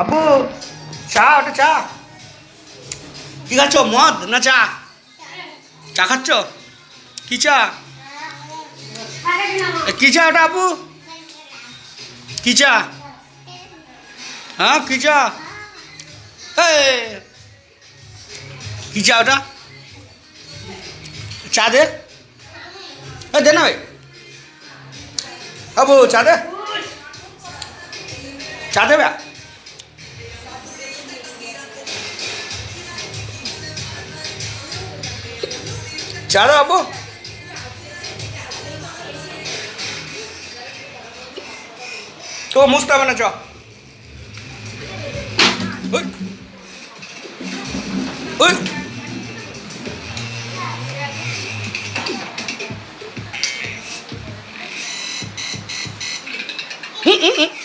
আব্বু, চা, ওটা চা। কি খাচ্ছ? মদ না চা? চা খাচ্ছ? কি চা? কি চা ওটা আব্বু? কি চা? হ্যাঁ কি চা? কি চা ওটা? চা দে। দে না ভাই। আবু চা দে। চা দেবে ચાલો આબો. તો મુસ્તાવાના છો Mm-mm-mm.